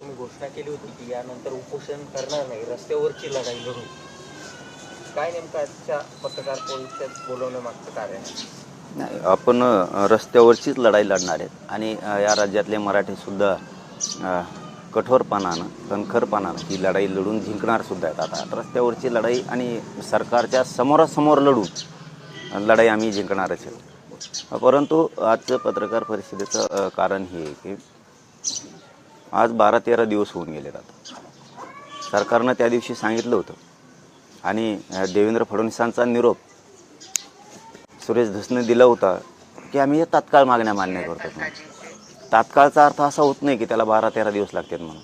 तुम्ही घोषणा केली होती की यानंतर उपोषण करणार नाही रस्त्यावरची लढाई लढू. काय नेमकं आजच्या पत्रकार परिषद बोलवण्यामागचं कारण आहे? नाही आपण रस्त्यावरचीच लढाई लढणार आहेत. आणि या राज्यातले मराठीसुद्धा कठोरपणानं कणखरपणानं ही लढाई लढून जिंकणार सुद्धा आहेत. आता रस्त्यावरची लढाई आणि सरकारच्या समोरासमोर लढून लढाई आम्ही जिंकणारच आहे परंतु आजचं पत्रकार परिषदेचं कारण हे आहे की आज बारा तेरा दिवस होऊन गेले आता सरकारनं त्या दिवशी सांगितलं होतं. आणि देवेंद्र फडणवीसांचा निरोप सुरेश धसने दिला होता की आम्ही या तात्काळ मागण्या मान्य करतो तात्काळचा अर्थ असा होत नाही की त्याला बारा तेरा दिवस लागतात म्हणून.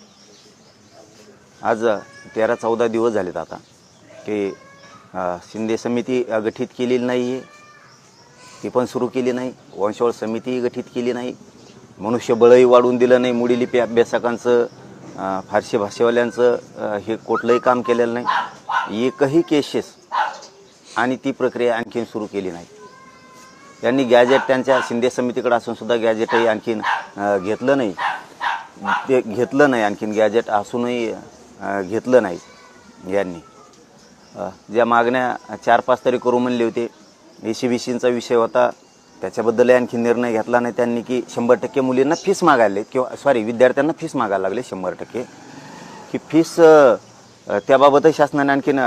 आज तेरा चौदा दिवस झालेत आता की शिंदे समिती गठीत केलेली नाही आहे ती पण सुरू केली नाही. वंशवळ समिती गठीत केली नाही. मनुष्यबळही वाढवून दिलं नाही मुडी लिपी अभ्यासकांचं फारशी भाषेवाल्यांचं हे कुठलंही काम केलेलं नाही. एकही केसेस आणि ती प्रक्रिया आणखीन सुरू केली नाही. त्यांनी गॅजेट त्यांच्या शिंदे समितीकडे असूनसुद्धा गॅजेटही आणखीन घेतलं नाही. ते घेतलं नाही आणखीन गॅजेट असूनही घेतलं नाही यांनी. ज्या मागण्या चार पाच तरी करू म्हणले होते ए सी बी सीचा विषय होता त्याच्याबद्दलही आणखी निर्णय घेतला नाही त्यांनी की शंभर टक्के मुलींना फीस मागायला किंवा सॉरी विद्यार्थ्यांना फीस मागायला लागले शंभर टक्के. की फीस त्याबाबतही शासनाने आणखीन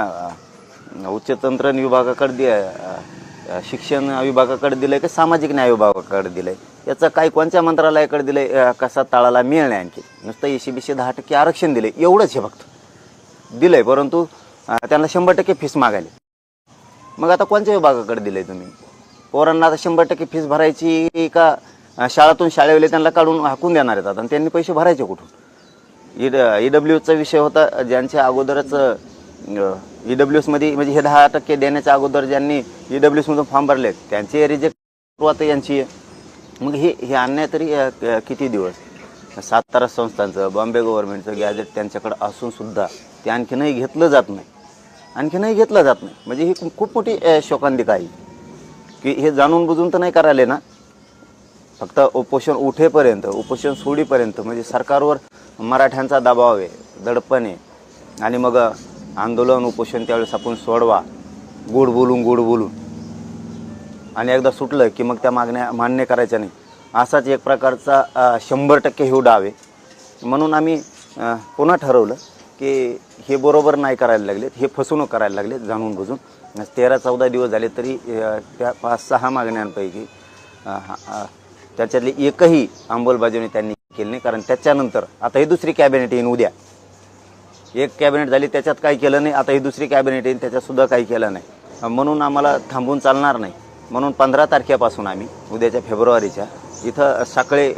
उच्च तंत्रज्ञ विभागाकडे दि शिक्षण विभागाकडे दिलंय का सामाजिक न्याय विभागाकडे दिलंय? याचं काय कोणत्या मंत्रालयाकडे दिलंय? आहे कसा ताळाला मिळणे आणखी नुसतं एशी बीसी दहा टक्के आरक्षण दिले एवढंच हे फक्त. दिलंय परंतु त्यांना शंभर टक्के फीस मागायली मग आता कोणत्या विभागाकडे दिलंय तुम्ही? पोरांना आता शंभर टक्के फीस भरायची का शाळातून शाळेवाले त्यांना काढून हाकून देणार आहेत आणि त्यांनी पैसे भरायचे कुठून? E- ई ई डब्ल्यूचा विषय होता ज्यांच्या अगोदरच ई डब्ल्यू एसमध्ये म्हणजे हे दहा टक्के देण्याच्या अगोदर ज्यांनी ई डब्ल्यू एसमधून फॉर्म भरले त्यांचे रिजेक्ट सुरुवात यांची मग हे हे आणण्या तरी क- किती दिवस? सातारा संस्थांचं बॉम्बे गव्हर्नमेंटचं गॅजेट त्यांच्याकडं असूनसुद्धा ते आणखीनही घेतलं जात नाही. आणखीनही घेतलं जात नाही. म्हणजे ही खूप- मोठी शोकांतिका आहे. की हे जाणून बुजून तर नाही करायले ना. फक्त उपोषण उठेपर्यंत उपोषण सोडीपर्यंत म्हणजे सरकारवर मराठ्यांचा दबाव आहे दडपण आहे. आणि मग आंदोलन उपोषण त्यावेळेस आपण सोडवा. गोड बोलून गोड बोलून. आणि एकदा सुटलं की मग त्या मागण्या मान्य करायच्या नाही. असाच एक प्रकारचा शंभर टक्के हे डाव आहे. म्हणून आम्ही पुन्हा ठरवलं की हे बरोबर नाही करायला लागलेत हे फसवणूक करायला लागलेत जाणून बुजून. तेरा चौदा दिवस झाले तरी त्या पाच सहा मागण्यांपैकी अ, त्याच्यातली एकही अंमलबजावणी त्यांनी केली नाही. कारण त्याच्यानंतर आता ही दुसरी कॅबिनेट येईन उद्या. एक कॅबिनेट झाली त्याच्यात काही केलं नाही. आता ही दुसरी कॅबिनेट येईन त्याच्यातसुद्धा काही केलं नाही. म्हणून आम्हाला थांबून चालणार नाही. म्हणून पंधरा तारखेपासून आम्ही उद्याच्या फेब्रुवारीच्या इथं सकाळी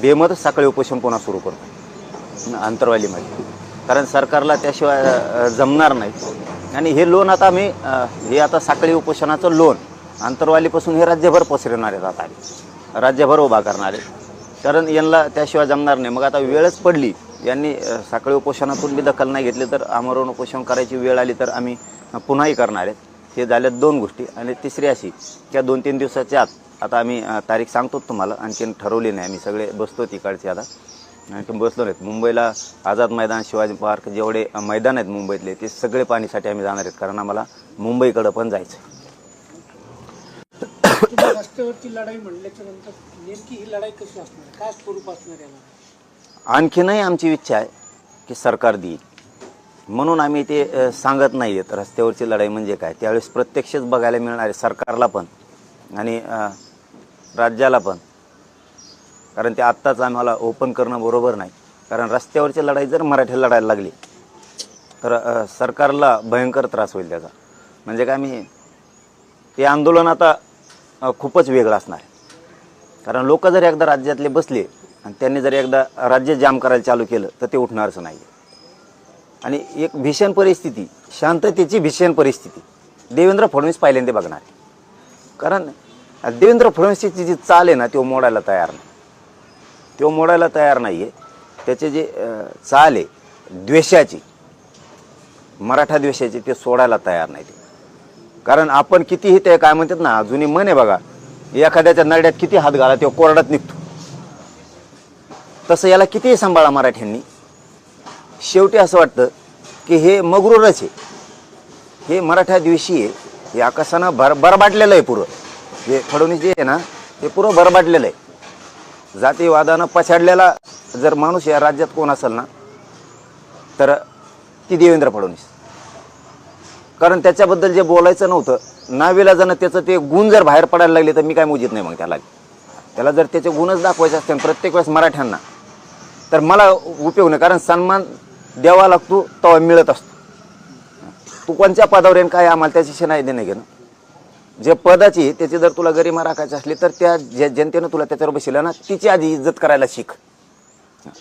बेमत साखळे सकाळी उपोषण पुन्हा सुरू करतो. अंतरवालीमध्ये. कारण सरकारला त्याशिवाय जमणार नाही. आणि हे लोन आता आम्ही हे आता साखळी उपोषणाचं लोन अंतरवालीपासून हे राज्यभर पसरवणार आहेत आता राज्यभर उभा करणार आहे कारण यांना त्याशिवाय जमणार नाही. मग आता वेळच पडली. यांनी साखळी उपोषणातून बी दखल नाही घेतली तर आमरण उपोषण करायची वेळ आली तर आम्ही पुन्हाही करणार आहेत. हे झाल्यात दोन गोष्टी. आणि तिसरी अशी त्या दोन तीन दिवसाच्या आत आता आम्ही तारीख सांगतो तुम्हाला. आणखीन ठरवली नाही आम्ही. सगळे बसतो तिकडचे आता. आणखी बसलो नाहीत मुंबईला आझाद मैदान शिवाजी पार्क जेवढे मैदान आहेत मुंबईतले ते सगळे पाणीसाठी आम्ही जाणार आहेत. कारण आम्हाला मुंबईकडं पण जायचं आहे. तुम्ही रस्त्यावरची लढाई म्हणल्याच्या नंतर नेमकी ही लढाई कशी असणार? आहे? काय स्वरूप असणार याला? आणखीनही आमची इच्छा आहे की सरकार देईल. म्हणून आम्ही ते सांगत नाही आहेत रस्त्यावरची लढाई म्हणजे काय. त्यावेळेस प्रत्यक्षच बघायला मिळणार आहे सरकारला पण आणि राज्याला पण. कारण ते आत्ताच आम्हाला ओपन करणं बरोबर नाही. कारण रस्त्यावरची लढाई जर मराठी लढायला लागली तर सरकारला भयंकर त्रास होईल त्याचा. म्हणजे काय मी ते आंदोलन आता खूपच वेगळं असणार आहे. कारण लोक जर एकदा राज्यातले बसले आणि त्यांनी जर एकदा राज्य जाम करायला चालू केलं तर ते उठणारच नाही आणि एक भीषण परिस्थिती शांततेची भीषण परिस्थिती. देवेंद्र फडणवीस पहिल्यांदा बघणार कारण देवेंद्र फडणवीसची जी चाल आहे ना तो मोडायला तयार नाही. तो मोडायला तयार नाही आहे त्याचे जे चाल आहे द्वेषाची मराठा द्वेषाची ते सोडायला तयार नाही ते कारण आपण कितीही ते काय म्हणतात ना जुनी मन आहे बघा एखाद्याच्या नरड्यात किती हात घाला तेव्हा कोरडात निघतो. तसं याला कितीही सांभाळा मराठ्यांनी. शेवटी असं वाटतं की हे मगरूरच आहे. हे मराठा दिवशी आहे. हे आकाशानं भर बरबाटलेलं आहे पुरं. हे फडणवीस जे आहे ना हे पुरं बरबाटलेलं आहे. जातीवादानं पछाडलेला जर माणूस या राज्यात कोण असेल ना तर ती देवेंद्र फडणवीस. कारण त्याच्याबद्दल जे बोलायचं नव्हतं नावेला जाणं त्याचं ते गुण जर बाहेर पडायला लागले तर मी काय मोजित नाही मग त्याला. त्याला जर त्याचे गुणच दाखवायचे असते प्रत्येक वेळेस मराठ्यांना तर मला उपयोग नाही कारण सन्मान द्यावा लागतो तेव्हा मिळत असतो. तू कोणत्या पदावर येईन काय आम्हाला त्याच्याशी नाही देणं घेणं. जे पदाची त्याची जर तुला गरिमा राखायची असली तर त्या ज्या जनतेनं तुला त्याच्यावर बसवलं ना तिची आधी इज्जत करायला शिक.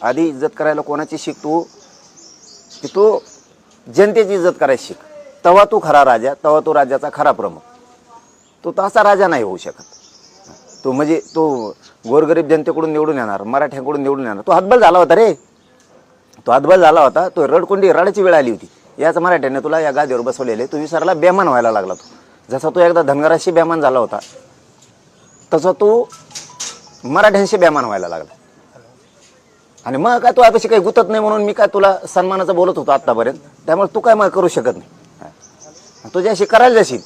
आधी इज्जत करायला कोणाची शिक तू? की तू जनतेची इज्जत करायला शिक. तवा तू खरा राजा तवा तू राज्याचा खरा प्रमुख. तू तसा राजा नाही होऊ शकत. तो म्हणजे तो गोरगरीब जनतेकडून निवडून येणार मराठ्यांकडून निवडून येणार. तो हातबल झाला होता रे. तो हातबल झाला होता तो रडकुंडी रडाची वेळ आली होती. याच मराठ्याने तुला या गादीवर बसवलेले तू विसरला बेमान व्हायला लागला तो. जसा तो एकदा धनगराशी बेमान झाला होता तसा तो मराठ्यांशी बेमान व्हायला लागला. आणि मग काय तू यापेक्षा काही गुतत नाही म्हणून मी काय तुला सन्मानाचं बोलत होतो आत्तापर्यंत? त्यामुळे तू काय मग करू शकत नाही. तुझ्याशी करायला जाशील.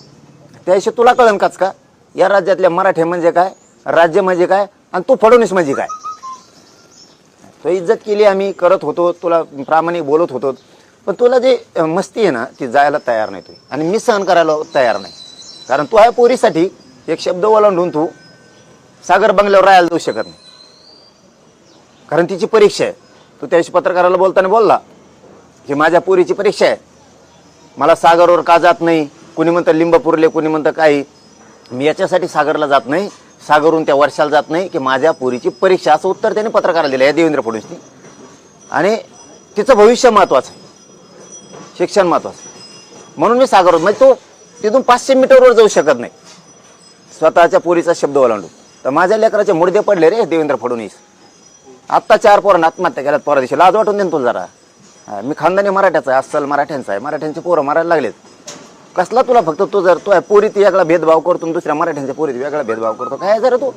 त्याशी तुला कळन काच का? या राज्यातल्या मराठे म्हणजे काय? राज्य म्हणजे काय? आणि तू फडणवीस म्हणजे काय? तो इज्जत केली आम्ही करत होतो तुला प्रामाणिक बोलत होतो. पण तुला जे मस्ती आहे ना ती जायला तयार नाही तू आणि मी सहन करायला तयार नाही. कारण तू आहे पोरीसाठी एक शब्द ओलांडून तू सागर बंगल्यावर राहायला जाऊ शकत नाही. कारण तिची परीक्षा आहे. तू त्याशी पत्रकाराला बोलताना बोलला की माझ्या पोरीची परीक्षा आहे. मला सागरवर का जात नाही? कुणी म्हणतं लिंबपुरले कुणी म्हणतं काही? मी याच्यासाठी सागरला जात नाही. सागरहून त्या वर्षाला जात नाही की माझ्या पोरीची परीक्षा. असं उत्तर त्याने पत्रकाराला दिलं या देवेंद्र फडणवीसनी. आणि तिचं भविष्य महत्त्वाचं आहे. शिक्षण महत्त्वाचं म्हणून मी सागरवर म्हणजे तो तिथून पाचशे मीटरवर जाऊ शकत नाही. स्वतःच्या पोरीचा शब्द ओलांडून. तर माझ्या लेकराचे मुडदे पडले रे देवेंद्र फडणवीस. आत्ता चार पोरांना आत्महत्या केल्यात पोरा दिवशी. लाज वाटून देईन तुला जरा. मी खानदानी मराठ्याचा आहे अस्सल मराठ्यांचा आहे. मराठ्यांचे पोरं मारायला लागलेत. कसला तुला फक्त तू जर तू पोरीत वेगळा भेदभाव करतो दुसऱ्या मराठ्यांच्या पोरीत वेगळा भेदभाव करतो. काय जर तू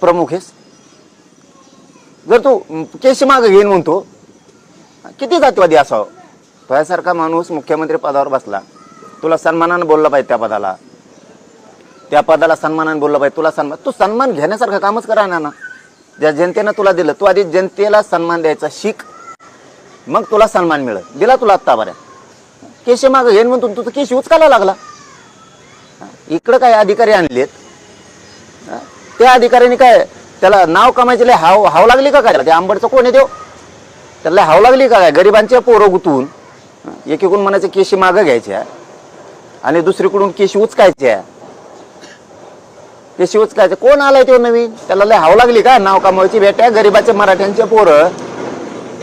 प्रमुख आहेस? जर तू केशी मागं घेईन म्हणतो किती जातीवादी असावं? तुझ्यासारखा माणूस मुख्यमंत्री पदावर बसला. तुला सन्मानानं बोललं पाहिजे त्या पदाला. त्या पदाला सन्मानाने बोललं पाहिजे. तुला सन्मान तू सन्मान घेण्यासारखं कामच करा ना ज्या जनतेनं तुला दिलं तू आधी जनतेला सन्मान द्यायचा शिक. मग तुला सन्मान मिळत दिला तुला आत्ता बऱ्या केशी मागं घेईन म्हणतो तुझं केशी उचकायला लागला. इकडं काय अधिकारी आणलेत? त्या अधिकाऱ्यांनी काय त्याला नाव कमायचे लय हाव हाव लागली का काय? ते आंबडचं कोण आहे देव? त्याला हाव लागली का काय? गरिबांच्या पोरं गुतून हा? एकीकडून केशी मागं घ्यायच्या. आणि दुसरीकडून केशी उचकायच्या ते शिवच कोण आलाय तो नवीन? त्याला लय हाव लागली का? नाव कमवायची भेट्या गरीबाचे मराठ्यांचे पोरं.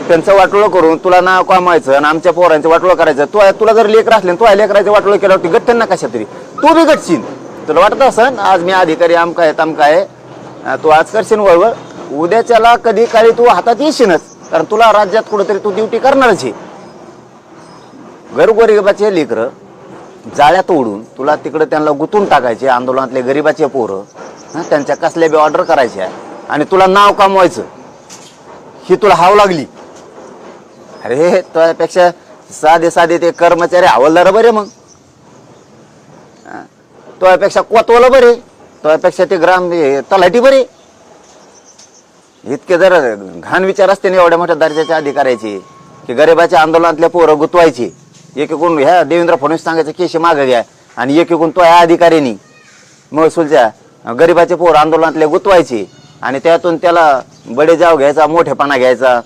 त्यांचं वाटोळं करून तुला नाव कामायचं आणि आमच्या पोरांचं वाटोळं करायचं. तू तुला जर लेकर असले तू लेकराचं वाटोळं केलं होती गट्टन ना कशा तरी तू बी गटशील तुला वाटत असं आज मी अधिकारी आमका आहे तमका आहे. तू आज करशील वळवळ. उद्याच्याला कधी काळी तू हातात येशीलच कारण तुला राज्यात कुठेतरी तू ड्युटी करणारच आहे. गरगोरिबाचे लेकरं जाळ्या तोडून तुला तिकडे त्यांना गुंतून टाकायचे आंदोलनातले गरीबाचे पोरं. त्यांच्या कसल्या बी ऑर्डर करायच्या. आणि तुला नाव कमवायचं. ही तुला हाव लागली. अरे त्यापेक्षा साधे साधे ते कर्मचारी हवलदार बरे मग. हं, कोतवलं कोतवाला बरे. तुझ्यापेक्षा ते ग्राम तलाठी बरे. इतके जर घाण विचार असते ना एवढ्या मोठ्या दर्जाच्या अधिकाऱ्याचे की गरिबाच्या आंदोलनातल्या पोरं गुतवायची. एकीकडून ह्या देवेंद्र फडणवीस सांगायचं केशी मागे घ्या. आणि एकीकडून तो ह्या अधिकाऱ्यांनी महसूलच्या गरिबाचे पोर आंदोलनातले गुतवायचे आणि त्यातून त्याला बडे जाव घ्यायचा मोठेपणा घ्यायचा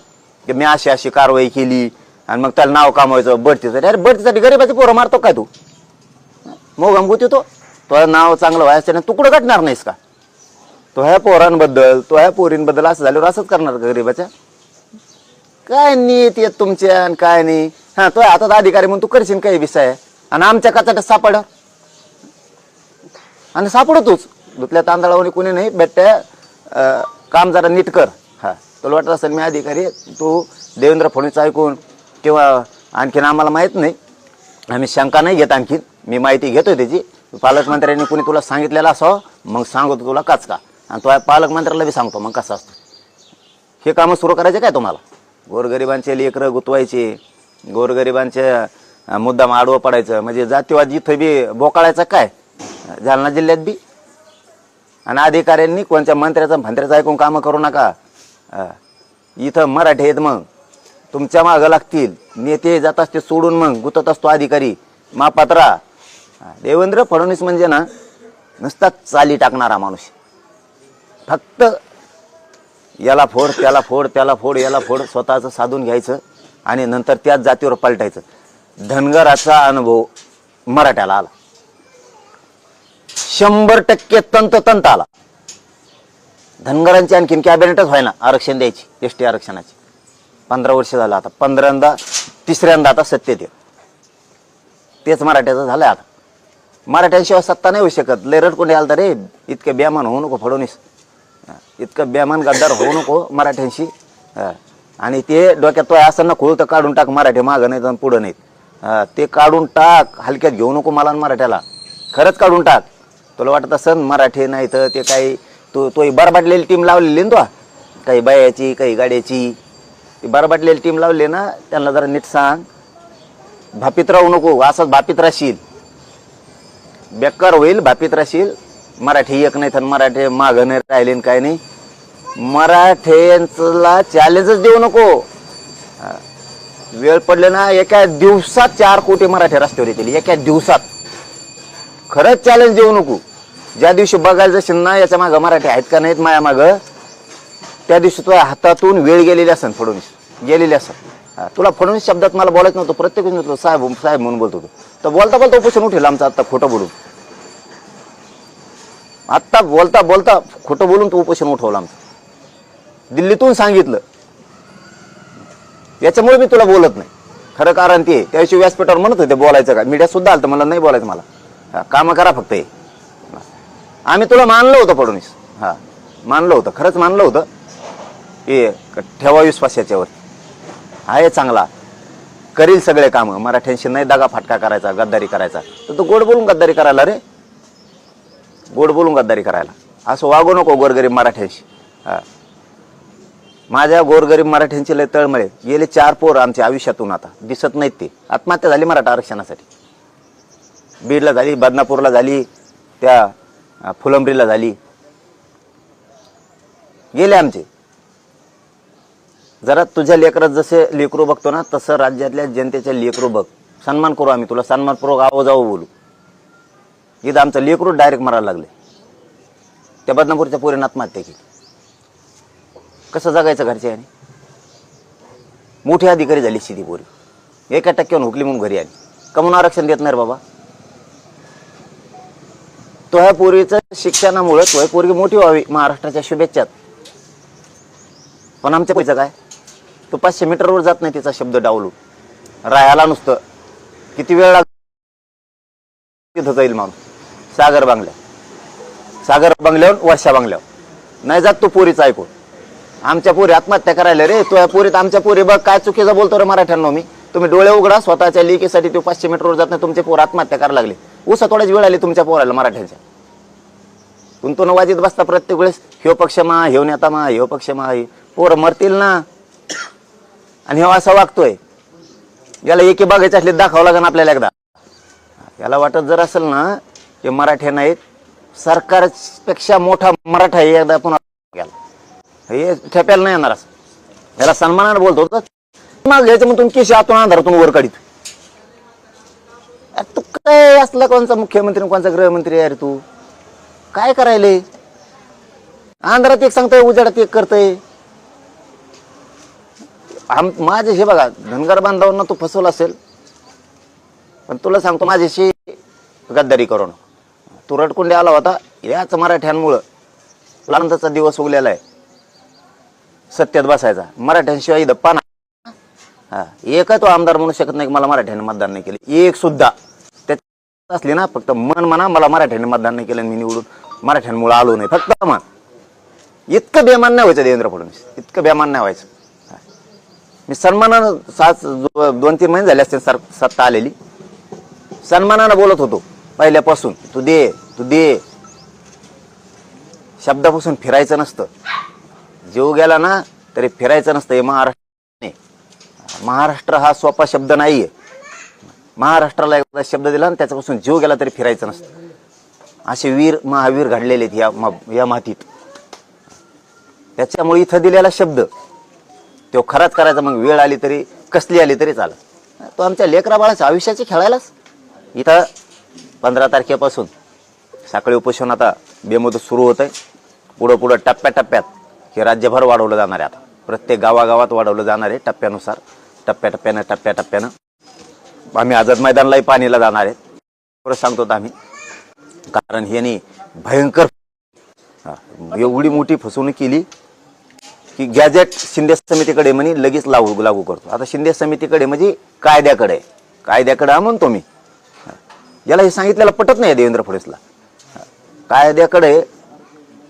की मी अशी अशी कारवाई केली आणि मग त्याला नाव कामायचं बढतीसाठी अरे बढतीसाठी गरिबाचे पोरं मारतो काय तू? मोगम गमगुती तो. तुला नाव चांगलं व्हायचं नाही तू कुठं नाहीस का? तो ह्या पोरांबद्दल तो ह्या पोरींबद्दल असं झाल्यावर असंच करणार का काय नीत येत तुमच्या आणि काय नाही? हा तो हातात अधिकारी म्हणून तू करशील काही विषय? आणि आमच्या कचाट्यात सापड. आणि सापडतोच धुतल्या तांदळावर कोणी नाही बेट्या काम जरा नीट कर. हा तुला वाटत असेल मी अधिकारी तू देवेंद्र फडणवीस ऐकून किंवा आणखीन आम्हाला माहीत नाही. आम्ही शंका नाही घेत आणखीन. मी माहिती घेतोय त्याची. पालकमंत्र्यांनी कोणी तुला सांगितलेलं असावं मग सांगतो तुला काच का आणि तो पालकमंत्र्याला बी सांगतो मग कसं असतं? हे कामं सुरू करायचे काय तुम्हाला? गोरगरिबांचे लेकरं गुतवायचे गोरगरिबांच्या मुद्दाम आडवं पडायचं. म्हणजे जातीवाद इथं बी बोकाळायचं काय? जालना जिल्ह्यात बी? आणि अधिकाऱ्यांनी कोणत्या मंत्र्याचं भंत्र्याचं ऐकून कामं करू नका? इथं मराठी आहेत मग. तुमच्या मागं लागतील. नेते जात असते सोडून मग. गुतत असतो अधिकारी. मापात्रा देवेंद्र फडणवीस म्हणजे ना नुसता चाली टाकणारा माणूस. फक्त याला फोड त्याला फोड त्याला फोड याला फोड स्वतःचं साधून घ्यायचं आणि नंतर त्याच जातीवर पलटायचं. धनगराचा अनुभव मराठ्याला आला. शंभर टक्के तंततंत आला. धनगरांची आणखीन कॅबिनेटच व्हायना? आरक्षण द्यायची एस टी आरक्षणाची. पंधरा वर्ष झालं आता. पंधरांदा तिसऱ्यांदा आता सत्तेत येत. तेच मराठ्याचं झालं आता. मराठ्यांशिवाय सत्ता नाही होऊ शकत. लय आलं तर रे. इतके बेमान होऊ नको फडणवीस. इतकं बेमान गद्दार होऊ नको मराठ्यांशी. आणि ते डोक्यात तो असं ना खोळ तर काढून टाक मराठी मागं नाही तर पुढं नाहीत. ते काढून टाक हलक्यात घेऊ नको मला आणि मराठ्याला. खरंच काढून टाक. तुला वाटत असं मराठी नाही तर ते काही तो तोही बरबाटलेली टीम लावलेली ना तो? काही बायाची काही गाड्याची. ती बरबाटलेली टीम लावली ना त्यांना जरा नीट सांग. भापीत राहू नको असंच भापीत राहशील. बेकार होईल भापीत राहशील. मराठी एक नाही तर मराठी मागं नाही राहिले काय नाही. मराठ्यांला चॅलेंजच देऊ नको. वेळ पडले ना एका दिवसात चार कोटी मराठी रस्त्यावर येतील. एका दिवसात. खरंच चॅलेंज देऊ नको. ज्या दिवशी बघायला जशील ना याच्या मागं मराठी आहेत का नाहीत माया मागं? त्या दिवशी तुझ्या हातातून वेळ गेलेली असेल फडणवीस. गेलेली असेल तुला फडणवीस शब्दात मला बोलायचं नव्हतं. प्रत्येक तुला साहेब साहेब म्हणून बोलतो तर बोलता बोलता उपोषण उठेल आमचं आता खोटं बोलून. आत्ता बोलता बोलता खोटं बोलून तो उपोषण उठवलं आमचं. दिल्लीतून सांगितलं. याच्यामुळे मी तुला बोलत नाही. खरं कारण ते त्याविषयी व्यासपीठावर म्हणत होते बोलायचं का? मीडिया सुद्धा आलं मला नाही बोलायचं मला. हा, कामं करा फक्त हे. आम्ही तुला मानलं होतं फडणवीस. हा मानलं होतं. खरंच मानलं होतं. हे ठेवा विश्वास याच्यावर. आहे चांगला. करील सगळे कामं. मराठ्यांशी नाही दगा फाटका करायचा गद्दारी करायचा. तर तू गोड बोलून गद्दारी करायला रे. गोड बोलून गद्दारी करायला. असं वागू नको गोरगरीब मराठ्यांशी. माझ्या गोरगरीब मराठ्यांची लय तळमळे. गेले चार पोर आमच्या आयुष्यातून आता. दिसत नाहीत ते. आत्महत्या झाली मराठा आरक्षणासाठी. बीडला झाली बदनापूरला झाली त्या फुलंब्रीला झाली. गेले आमचे. जरा तुझ्या लेकरात जसे लेकरू बघतो ना तसं राज्यातल्या जनतेच्या लेकरू बघ. सन्मान करू आम्ही तुला. सन्मानपूर्वक आहो बोलू. इथं आमचं लेकरू डायरेक्ट मारायला लागले. त्या बदनापूरच्या पोरीनं आत्महत्या केली. कसं जगायचं घरच्या याने मोठी अधिकारी झाली सिधी पोरी. एका टक्क्यावर हुकली म्हणून घरी आली. कमून आरक्षण देत नाही बाबा. तो ह्या पोरीचं शिक्षणामुळे तो ह्या पोरगी मोठी व्हावी महाराष्ट्राच्या शुभेच्छात पण आमच्या पैसा काय? तो पाचशे मीटरवर जात नाही तिचा शब्द डावलू राहायला नुसतं. किती वेळ लाग तिथं जाईल माणूस. सागर बांगल्या. सागर बांगल्यावर वर्षा बांगल्यावर नाही जात तू पोरीचा ऐकून. आमच्या पोरी आत्महत्या करायला रे. तो या पोरीत आमच्या पोरी बघ काय चुकीचं बोलतो रे मराठ्यांना मी. तुम्ही डोळे उघडा स्वतःच्या लिकेसाठी ते पाचशे मीटरवर जात नाही तुमचे पोर आत्महत्या करायला लागले. उसा थोड्याच वेळ आली तुमच्या पोराला मराठ्यांच्या. गुंतवणूक वाजित बसता प्रत्येक वेळेस ह्यो पक्ष मा ह्यो नेता मा ह्यो पक्ष मा पोर मरतील ना. आणि ह्यो असा वागतोय. याला एकी बघायचे असले दाखवावं लागेल आपल्याला एकदा. याला वाटत जर असेल ना हे मराठे नाहीत. सरकारपेक्षा मोठा मराठा आहे एकदा पुन्हा हे ठेप्याला नाही येणार असं. याला सन्मानाने बोलतो तर मग घ्यायचं मग तुम्ही केशी आतून अंधारातून वर काढित. अरे तू काय असला कोणचा मुख्यमंत्री कोणचा गृहमंत्री अरे तू? काय करायले? अंधारात एक सांगतोय उजाडात एक करतय. आम माझे हे बघा धनगर बांधवांना तू फसवला असेल. पण तुला सांगतो माझ्याशी गद्दारी करून तुरटकुंडे आला होता. याच मराठ्यांमुळं लांदाचा दिवस उगलेला आहे. सत्यात बसायचा. मराठ्यांशिवाय इथं पाना हा एक तो आमदार म्हणू शकत नाही की मला मराठ्यांनी मतदान नाही केले. एक सुद्धा. त्यात असली ना फक्त मन म्हणा मला मराठ्यांनी मतदान नाही केलं मी निवडून मराठ्यांमुळे आलो नाही. फक्त मन. इतकं बेमान नाही व्हायचं देवेंद्र फडणवीस. इतकं बेमान नाही व्हायचं. मी सन्मानानं सात दोन तीन महिने झाले असते सर सत्ता आलेली. सन्मानानं बोलत होतो. पहिल्यापासून. तू दे तू दे. शब्दापासून फिरायचं नसतं. जीव गेला ना तरी फिरायचं नसतं. हे महाराष्ट्र महाराष्ट्र हा सोपा शब्द नाहीये. महाराष्ट्राला एकदा शब्द दिला आणि त्याच्यापासून जीव गेला तरी फिरायचं नसतं. असे वीर महावीर घडलेले आहेत या मा- या मातीत. त्याच्यामुळे इथं दिलेला शब्द तो खराच करायचा. मग वेळ आली तरी कसली आली तरी चालत तो आमच्या लेकरा बाळाच्या आयुष्याचे खेळायलाच. इथं पंधरा तारखेपासून साखळी उपोषण आता बेमुदत सुरू होत आहे पुढं पुढं टप्प्याटप्प्यात हे राज्यभर वाढवलं जाणार आहे आता. प्रत्येक गावागावात वाढवलं जाणार आहे टप्प्यानुसार. टप्प्याटप्प्यानं टप्प्याटप्प्यानं आम्ही आझाद मैदानलाही पाणीला जाणार आहेत परत सांगतो आम्ही. कारण ह्यानी भयंकर एवढी मोठी फसवणूक केली की गॅजेट शिंदे समितीकडे म्हणे लगेच लागू लागू करतो. आता शिंदे समितीकडे म्हणजे कायद्याकडे आहे. कायद्याकडे म्हणतो मी. याला हे सांगितलेलं पटत नाही देवेंद्र फडणवीसला. कायद्याकडे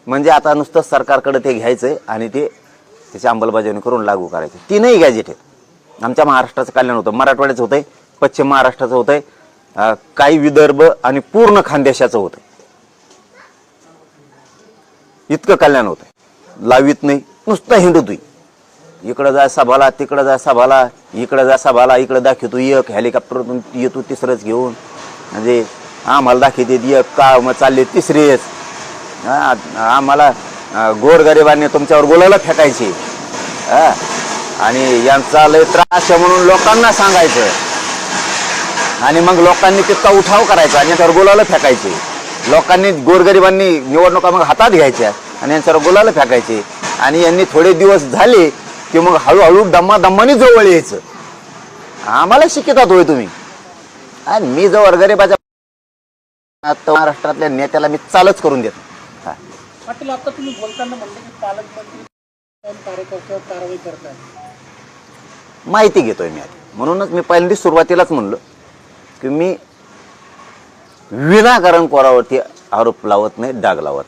म्हणजे आता नुसतं सरकारकडे ते घ्यायचंय आणि ते त्याची अंमलबजावणी करून लागू करायचे. तीनही गॅजेट आहेत. आमच्या महाराष्ट्राचं कल्याण होतं मराठवाड्याचं होतंय पश्चिम महाराष्ट्राचं होतंय काही विदर्भ आणि पूर्ण खानदेशाचं होतं इतकं कल्याण होतंय. लावीत नाही नुसतं हिंडतोय इकडं जा सभाला तिकडं जा सभाला इकडं जा सभाला इकडं दाखवतो एक हेलिकॉप्टरतून येतो तिसरंच घेऊन. म्हणजे आम्हाला दाखवते एक का मग चालले तिसरीच हा, आम्हाला गोरगरिबांनी तुमच्यावर बोलायला फेकायचे. आणि यांचा लय त्रास आहे म्हणून लोकांना सांगायचं. आणि मग लोकांनी तितका उठाव करायचा आणि यांच्यावर गुलाला फेकायचे. लोकांनी गोरगरिबांनी निवडणुका मग हातात घ्यायच्या आणि यांच्यावर बोलायला फेकायचे. आणि यांनी थोडे दिवस झाले की मग हळूहळू दम्मा दम्मानी जवळ यायचं. आम्हाला शिकतात होय तुम्ही. आणि मी जवळ गरिबाच्या महाराष्ट्रातल्या नेत्याला मी चालच करून देतो हा. पाटील आता तुम्ही बोलताना म्हणले की पालकमंत्री आणि कार्यकर्त्यावर कारवाई करताय. माहिती घेतोय मी आधी म्हणूनच मी पहिल्यांदा सुरुवातीलाच म्हणलं की मी विनाकारण कोरावरती आरोप लावत नाही डाग लावत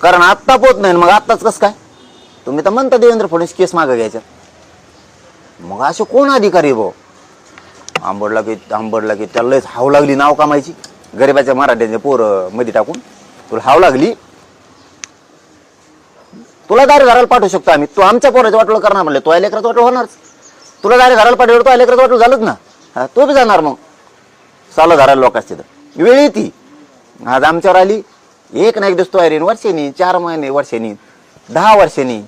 कारण आत्ता पोत नाही मग आत्ताच कसं काय? तुम्ही तर म्हणता देवेंद्र फडणवीस केस मागं घ्यायच्या. मग असे कोण अधिकारी भाऊ? आंबडला की आंबडला की त्याला लयच हाव लागली नाव कामायची. गरीबाच्या मराठ्यांचे पोरमध्ये टाकून तुला हाव लागली. तुला दारे घराला पाठवू शकतो आम्ही. तू आमच्या पोराचं वाटलं करणार म्हणलं तो लेकराचं वाटलं होणारच. तुला दारे घराला पाठवलं तो लेकराचं वाटलं झालंच ना. हा, तो बी जाणार मग. चालू घराला लोक तर. वेळ येते. आज आमच्यावर आली. एक ना एक दिवस तो आहे वर्षांनी चार महिने वर्षांनी दहा वर्षांनी.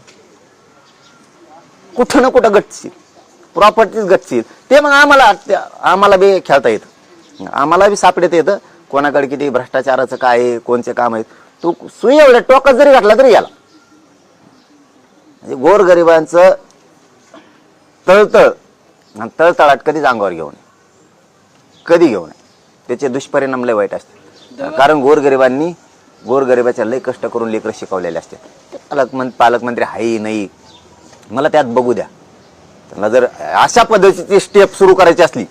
कुठं ना कुठं गटशील प्रॉपर्टीज गटशील ते मग आम्हाला त्या- आम्हाला बी खेळता येतं. आम्हाला बी सापडत येतं. कोणाकडे किती भ्रष्टाचाराचं काय आहे कोणचे काम आहेत. तू सुई एवढ्या टोकच जरी घातला तरी याला. म्हणजे गोरगरिबांचं तळतळ आणि तळतळाट कधीच अंगावर घेऊ नये. कधी घेऊ नये. त्याचे दुष्परिणाम लय वाईट असतात. कारण गोरगरिबांनी गोरगरिबाच्या लय कष्ट करून लेकरं शिकवलेले असते पालकमं पालकमंत्री हाही नाही. मला त्यात बघू द्या. त्यांना जर अशा पद्धतीची स्टेप सुरू करायची असली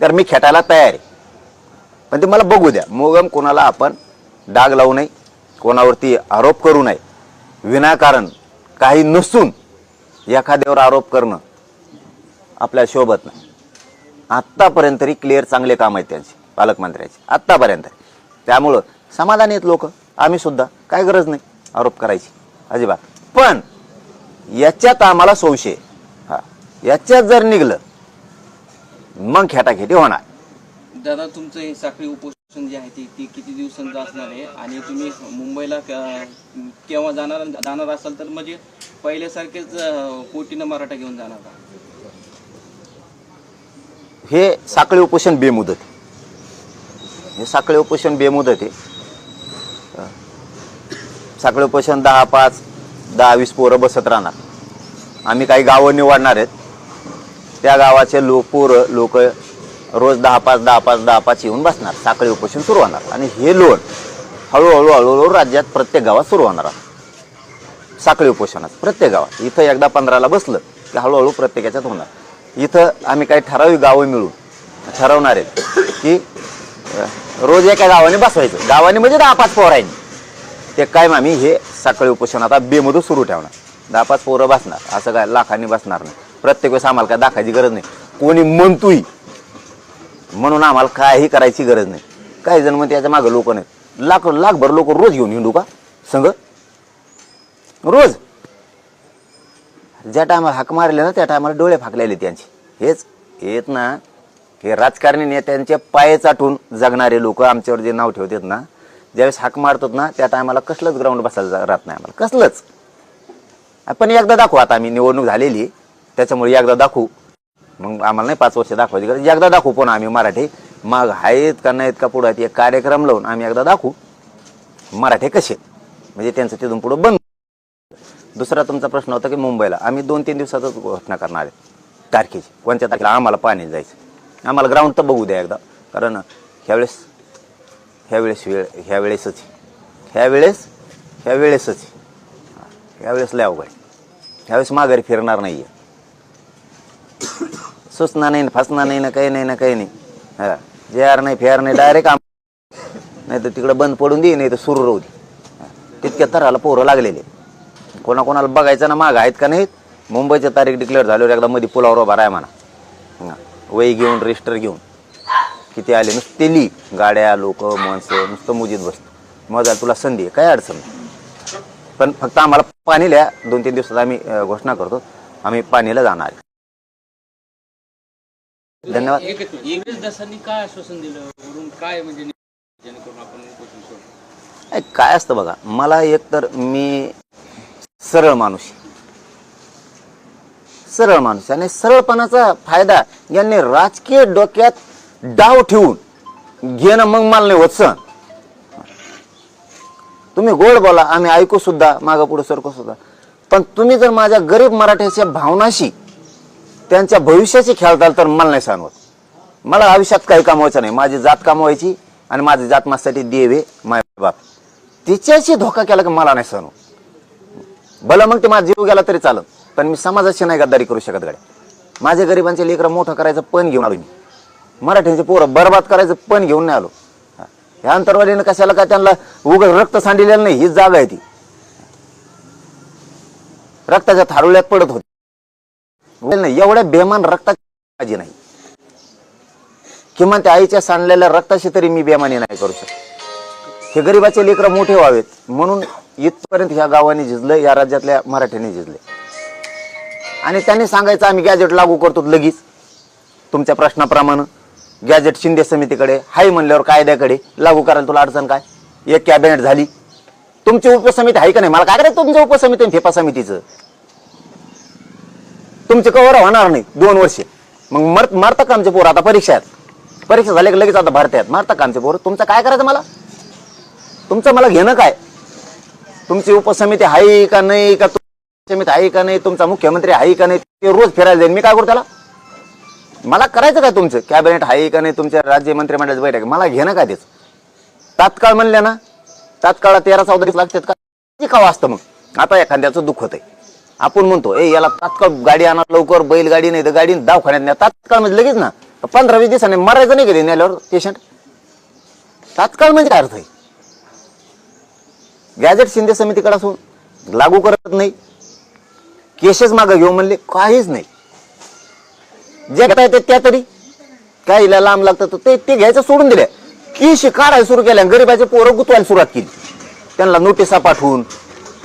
तर मी खेटायला तयार आहे. पण ते मला बघू द्या. मोगम कोणाला आपण डाग लावू नये कोणावरती आरोप करू नये. विनाकारण काही नसून एखाद्यावर आरोप करणं आपल्या शोभत नाही. आत्तापर्यंत तरी क्लिअर चांगले काम आहेत त्यांचे पालकमंत्र्याचे. आत्तापर्यंत. त्यामुळं समाधानी आहेत लोक. आम्ही सुद्धा. काय गरज नाही आरोप करायची. अजिबात. पण याच्यात आम्हाला संशय आहे. याच्यात जर निघलं मग खेटाखेटी होणार. दादा तुमचं हे साखळी उपोषण जे आहे ते ती किती दिवसांचं असणार आहे? आणि तुम्ही मुंबईला क- केव्हा जाणार जाणार असाल तर म्हणजे पहिल्यासारखेच अं, कोटीनं मराठा घेऊन जाणार का? हे साखळी उपोषण बेमुदत आहे. हे साखळी उपोषण बेमुदत आहे. अं, साखळी उपोषण दहा पाच दहा वीस पोरं बसत राहणार. आम्ही काही गावं निवडणार आहेत. त्या गावाचे लोक पोरं लोक रोज दहा पाच दहा पाच दहा पाच येऊन बसणार. साखळी उपोषण सुरू होणार. आणि हे लोन हळूहळू हळूहळू राज्यात प्रत्येक गावात सुरू होणार. साखळी उपोषणात प्रत्येक गावात. इथं एकदा पंधराला बसलं की हळूहळू प्रत्येकाच्यात होणार. इथं आम्ही काही ठराविक गावं मिळून ठरवणार आहेत की रोज एका गावाने बसवायचं. गावाने म्हणजे दहा पाच पोरांनी. ते काय आम्ही हे साखळी उपोषण आता बेमधून सुरू ठेवणार. दहा पाच पोरं बसणार. असं काय लाखांनी बसणार नाही. प्रत्येक वेळेस आम्हाला काय दाखायची गरज नाही. कोणी म्हणतोय म्हणून आम्हाला काही करायची गरज नाही. काही जण म्हणते याच्या मागं लोक नाहीत. लाख लाखभर लोक रोज घेऊन हिंडू का? संघ रोज. ज्या टायमाला हाक मारले ना त्या टायमाला डोळे फाकलेले त्यांचे. हेच येत ना हे राजकारणी नेत्यांच्या पाय चाटून जगणारे लोक आमच्यावर जे नाव ठेवतात ना ज्यावेळेस हाक मारतात ना त्या टायमाला कसलंच ग्राउंड बसायला जा- राहत नाही आम्हाला. कसलंच. पण एकदा दाखवू आता आम्ही निवडणूक झालेली त्याच्यामुळे एकदा दाखवू. मग आम्हाला नाही पाच वर्ष दाखवायची गरज. एकदा दाखवू पण आम्ही मराठी. मग आहेत का नाहीत का पुढं आहेत एक कार्यक्रम लावून आम्ही एकदा दाखवू. मराठी कसे म्हणजे त्यांचं तिथून पुढं बंद. दुसरा तुमचा प्रश्न होता की मुंबईला. आम्ही दोन तीन दिवसातच घोषणा करणार आहे. तारखेची. कोणत्या तारखेला? आम्हाला पाणी जायचं. आम्हाला ग्राउंड तर बघू द्या एकदा. कारण ह्यावेळेस ह्यावेळेस वेळ ह्यावेळेसच. ह्यावेळेस ह्यावेळेसच. ह्यावेळेस लय अवघड ह्यावेळेस माघारी फिरणार नाही आहे सुचना नाही फसणार नाही ना काही नाही ना काही नाही. हा जे आर नाही फेर नाही डायरेक्ट आम नाही तर तिकडं बंद पडून दे नाही तर सुरू राहू दे. तितक्या तराला पोरं लागलेले. कोणाकोणाला बघायचं ना माग आहेत का नाहीत? मुंबईच्या तारीख डिक्लेअर झाल्यावर एकदा मध्ये पुलावर उभा राहा म्हणा. वही घेऊन रजिस्टर घेऊन. किती आले? नुसते ली गाड्या लोक माणसं नुसतं मुजीत बसतं. मग तुला संधी आहे. काय अडचण नाही. पण फक्त आम्हाला पाणी लिहा. दोन तीन दिवसात आम्ही घोषणा करतो. आम्ही पाणीला जाणार धन्यवाद इंग्रज दासांनी काय आश्वासन दिलं वरून काय म्हणजे जेणेकरून आपण काय असतं बघा मला एक तर मी सरळ माणूस. सरळ माणूस. आणि सरळपणाचा फायदा यांनी राजकीय डोक्यात डाव ठेवून घेणं मग मला नाही होत सहन. तुम्ही गोड बोला आम्ही ऐकू सुद्धा मागं पुढे सरकू सुद्धा पण तुम्ही जर माझ्या गरीब मराठ्याच्या भावनाशी त्यांच्या भविष्याशी खेळताल तर मला नाही सहन होत. मला आयुष्यात काही कामवायचं नाही. माझी जात कामवायची आणि माझी जात माझ्यासाठी देवे माय बाप. तिच्याशी धोका केला की मला नाही सहन होत. भलं मग ते माझा जीव गेला तरी चालत पण मी समाजाशी नाही गद्दारी करू शकत गड्या. माझ्या गरिबांचे लेकरं मोठं करायचं पण घेऊन आलो मी. मराठ्यांचे पोरं बरबाद करायचं पण घेऊन नाही आलो. ह्या अंतरवालीनं कशाला काय त्यांना उघड रक्त सांडिलेलं नाही हीच जागा आहे ती. रक्ताच्या थारुल्यात पडत होती. नाही एवढ्या बेमान रक्ताची माझी नाही. किमान त्या आईच्या सांडलेल्या रक्ताशी तरी मी बेमानी नाही करू शकत. हे गरीबाचे लेकरं मोठे व्हावेत म्हणून इथपर्यंत ह्या गावाने झिजलं या राज्यातल्या मराठ्याने झिजले. आणि त्यांनी सांगायचं आम्ही गॅजेट लागू करतो लगेच. तुमच्या प्रश्नाप्रमाणे गॅजेट शिंदे समितीकडे हाय म्हणल्यावर कायद्याकडे लागू करायला तुला अडचण काय? एक कॅबिनेट झाली. तुमची उपसमिती आहे का नाही? मला काय करायचं तुमच्या उपसमिती फेपा समितीचं? तुमचे कवर होणार नाही दोन वर्ष. मग मर मारता का आमचे पोर? आता परीक्षा आहेत. परीक्षा झाल्या की लगेच आता भरत्यात मारता का आमचे पोर? तुमचं काय करायचं मला? तुमचं मला घेणं काय? तुमची उपसमिती आहे का नाही का तुमची समिती आहे का नाही तुमचा मुख्यमंत्री आहे का नाही ते रोज फिरायला जाईल मी काय करू त्याला? मला करायचं काय तुमचं? कॅबिनेट आहे का नाही तुमच्या राज्य मंत्रिमंडळाची बैठक मला घेणं काय तेच तात्काळ म्हणले ना तात्काळ तेरा चौदा दिवस लागतात का? किती असतं मग? आता एखाद्याचं दुःख होतंय आपण म्हणतो ए याला तात्काळ गाडी आणा लवकर बैलगाडी नाही तर गाडी दवाखान्यात न्या तात्काळ म्हणजे लगेच ना पंधरा वीस दिवसाने मरायचं नाही गेले नेल्यावर पेशंट तात्काळ म्हणजे काय अर्थ आहे? गॅजेट शिंदे समितीकडे असून लागू करत नाही. केसेस मागं घेऊ म्हणले काहीच नाही. जे घेता येते त्या तरी. काय इला लांब लागतं ते ते घ्यायचं सोडून दिले केशी काढायला सुरू केल्या गरीबाचे पोरं गुतवायला सुरुवात केली. त्यांना नोटिसा पाठवून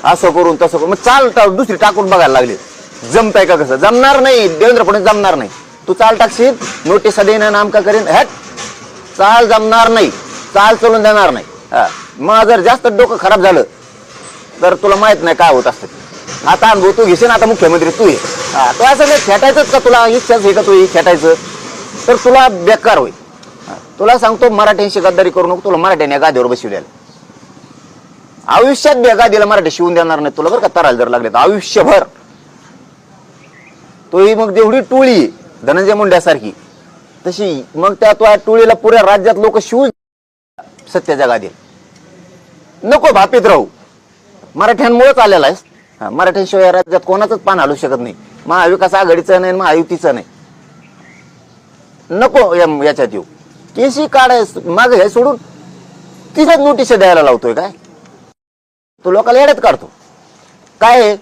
असं करून तसं करून. मग चाल टा- दुसरी टाकून बघायला लागली. जमताय का कसं? जमणार नाही. देवेंद्र फडणवीस जमणार नाही. तू चाल टाकशील नोटिसा देणं नामका करीन. हॅट. चाल जमणार नाही. चाल चलून देणार नाही. हा. मग जर जास्त डोकं खराब झालं तर तुला माहीत नाही काय होत असतं. आता अनुभव तू घेशील आता मुख्यमंत्री तू ये. हा, असं नाही खेटायचंच का तुला? इच्छाच आहे का तू खेटायचं? तर तुला बेकार होईल. तुला सांगतो मराठ्यांशी गद्दारी करू नको. तुला मराठ्यांनी गादीवर बसवलेलं आयुष्यात बेगा दिला मराठी शिवून देणार नाही. तुला बरं का तरायला जर लागले तर. आयुष्यभर. तो ही मग जेवढी टोळी धनंजय मुंड्यासारखी. तशी मग त्या तो टोळीला पुऱ्या राज्यात लोक शिवून सत्याच्या गादी नको भापीत राहू. मराठ्यांमुळेच आलेला आहेस. हा, मराठ्यांशिवाय राज्यात कोणाचंच पान हलू शकत नाही. महाविकास आघाडीचं नाही महायुतीचं नाही. नको याच्यात येऊ. केसी काढायस? माग हे सोडून तिथेच नोटीस द्यायला लावतोय काय? तो लोकांना येड्यात काढतो. काय आहे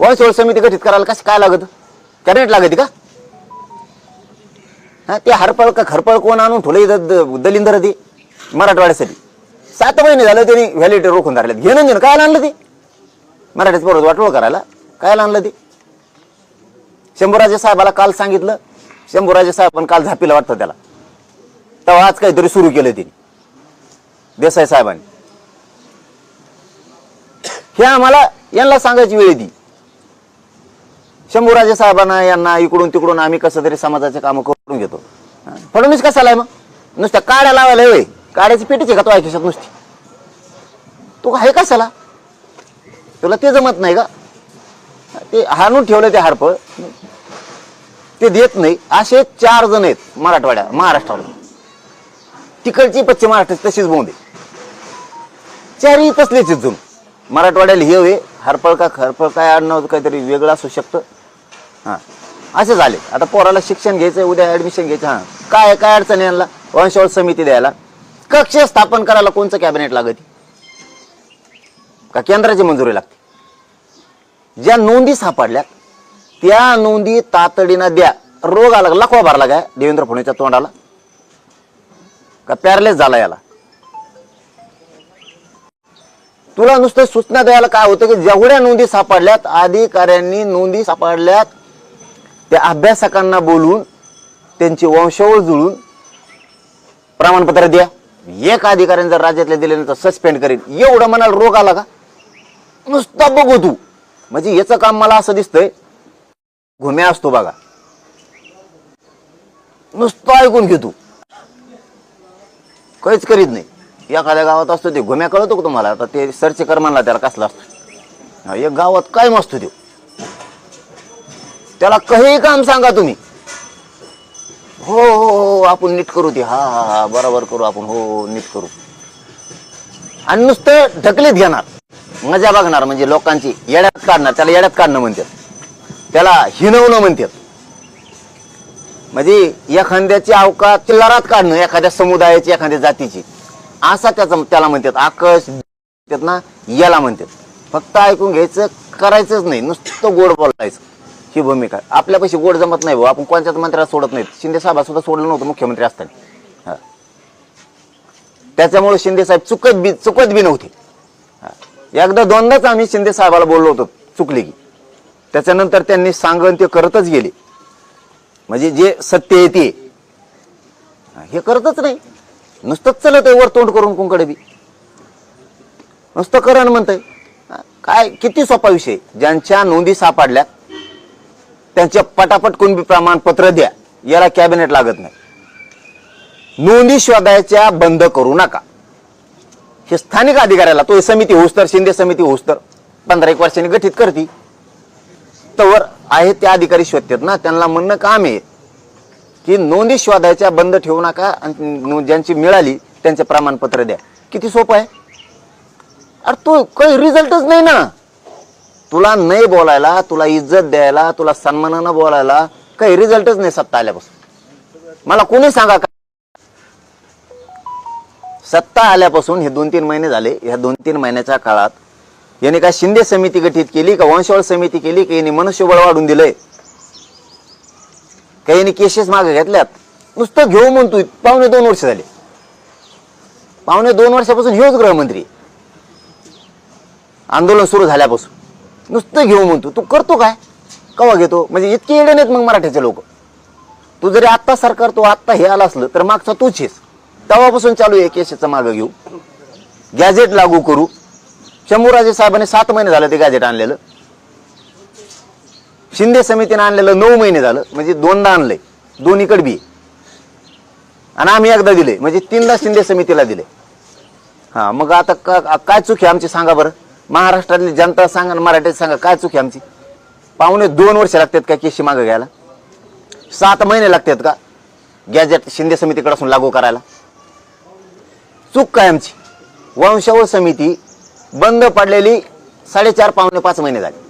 वंशवळ समिती गठीत करायला कसं काय लागत? कॅबिनेट लागत का? हा ते हरपळ का खरपळ कोण आणून ठोले इथं द- दलिंदर ते? मराठवाड्यासाठी. सात महिने झालं त्यांनी व्हॅलिटी रोखून धरल्यात. घेणं घेणं काय आणलं ते? मराठीच बरोबर वाटोळ करायला. काय आणलं ते? शंभूराजे साहेबाला काल सांगितलं. शंभूराजे साहेब पण काल झापीला वाटतं त्याला. तेव्हा आज काहीतरी सुरू केलं तिने. देसाई साहेबांनी. हे आम्हाला यांना सांगायची वेळ दी शंभूराजे साहेबांना यांना इकडून तिकडून आम्ही कसं तरी समाजाचे कामं करून घेतो. फडणवीस कसाला आहे मग? नुसत्या काड्या लावायला होय. काड्याची पेटीची का तो ऐकशात नुसती? तू आहे कशाला? तुला ते जमत नाही का? ते हाणून ठेवलं ते हारपळ ते देत नाही. असे चार जण आहेत मराठवाड्या महाराष्ट्राला तिकडची पश्चिम महाराष्ट्राची तशीच बोंबे. चारही तसलेच आहेत मराठवाड्याला हे होय हरपळ का खरपळ काय आडनाव काहीतरी वेगळं असू शकतं. हां. असे झाले. आता पोराला शिक्षण घ्यायचं उद्या ऍडमिशन घ्यायचं हां. काय काय अडचण आहे यांना? वंशवळ समिती द्यायला. कक्ष स्थापन करायला कोणचं कॅबिनेट लागत? का केंद्राची मंजुरी लागते? ज्या नोंदी सापडल्या त्या नोंदी तातडीनं द्या. रोग आला लखवा भरला काय देवेंद्र फडणवीसच्या तोंडाला? का पॅरलेस झाला याला? तुला नुसतं सूचना द्यायला काय होतं की जेवढ्या नोंदी सापडल्यात अधिकाऱ्यांनी नोंदी सापडल्यात त्या अभ्यासकांना बोलून त्यांची वंशावळ जुळून प्रमाणपत्र द्या. एक अधिकाऱ्याने जर राज्यातल्या दिले नाही तर सस्पेंड करेन. एवढं मनाला रोग आला का? नुसता बघू तू. म्हणजे याचं काम मला असं दिसतंय घुम्या असतो बघा. नुसतं ऐकून घेतो तू. काहीच करीत नाही. एखाद्या गावात असतो ते घुम्या कळतो का तुम्हाला? आता ते सर्च कर म्हणला त्याला कसला असतो. एक गावात काय मस्त तो. त्याला काही काम सांगा तुम्ही. हो हो हो आपण नीट करू ते. हा हा हा बरोबर करू आपण. हो, हो नीट करू. आणि नुसतं ढकलीत घेणार. मजा बघणार म्हणजे लोकांची. येड्यात काढणार. त्याला येड्यात काढणं म्हणतात. त्याला हिनवणं म्हणतात. म्हणजे एखाद्याची अवकात चिल्लारात काढणं एखाद्या समुदायाची एखाद्या जातीची. असा त्याचा त्याला म्हणतात आकश म्हणतात ना याला म्हणतात. फक्त ऐकून घ्यायचं करायचंच नाही. नुसतं गोड बोलायचं. ही भूमिका. आपल्यापाशी गोड जमत नाही भाऊ. आपण कोणत्याच मंत्र्याला सोडत नाहीत. शिंदे साहेब सुद्धा सोडलं नव्हतं मुख्यमंत्री असताना. त्याच्यामुळे शिंदे साहेब चुकत बी चुकत बी नव्हते. एकदा दोनदाच आम्ही शिंदे साहेबाला बोललो होतो चुकले की. त्याच्यानंतर त्यांनी सांगून ते करतच गेले. म्हणजे जे सत्य आहे ते. हे करतच नाही. नुसतंच चलत आहे वर तोंड करून कुंकडे बी. नुसतं करण म्हणतंय. काय किती सोपा विषय. ज्यांच्या नोंदी सापडल्या त्यांच्या पटापट कुणबी प्रमाणपत्र द्या. याला कॅबिनेट लागत नाही. नोंदी शोधायच्या बंद करू नका. हे स्थानिक अधिकाऱ्याला तो समिती होस्तर शिंदे समिती होस्तर पंधरा एक वर्षांनी गठीत करती. तर आहे त्या अधिकारी शोधतात ना त्यांना म्हणणं काम आहे. की नोंदी शोधायच्या बंद ठेवू नका आणि ज्यांची मिळाली त्यांचे प्रमाणपत्र द्या. किती सोपं आहे? अरे तू काही रिझल्टच नाही ना. तुला नाही बोलायला तुला इज्जत द्यायला तुला सन्मानानं बोलायला काही रिझल्टच नाही सत्ता आल्यापासून. मला कोणी सांगा का? सत्ता आल्यापासून हे दोन तीन महिने झाले. ह्या दोन तीन महिन्याच्या काळात याने का शिंदे समिती गठीत केली का वंशवळ समिती केली का यांनी मनुष्यबळ वाढून दिलंय? काही केसेस मागे घेतल्यात. नुसतं घेऊ म्हणतोय. पावणे दोन वर्ष झाले. पावणे दोन वर्षापासून हेच गृहमंत्री आंदोलन सुरू झाल्यापासून. नुसतं घेऊ म्हणतो तू करतो काय? कवा घेतो? म्हणजे इतके येडे नाहीत मग मराठीचे लोक. तू जरी आत्ता सरकार तो आत्ता हे आला असलं तर मागचा तूच हेस तेव्हापासून चालू आहे केसेसचं मागं घेऊ. गॅजेट लागू करू. शंभूराजे साहेबांनी सात महिने झालं ते गॅजेट आणलेलं. शिंदे समितीने आणलेलं नऊ महिने झालं म्हणजे दोनदा आणलंय. दोन्हीकडे बी आहे. आणि आम्ही एकदा दिले म्हणजे तीनदा शिंदे समितीला दिले. हा मग आता का- काय चूक आहे आमची सांगा बरं. महाराष्ट्रातली जनता सांगा आणि मराठीत सांगा काय चूक आहे आमची? पाहुणे दोन वर्ष लागतात का केशी मागं घ्यायला? सात महिने लागतात का? गॅजेट शिंदे समितीकडे असून लागू करायला. चूक काय आमची? वंशावळ समिती बंद पडलेली साडेचार पावणे पाच महिने झाले.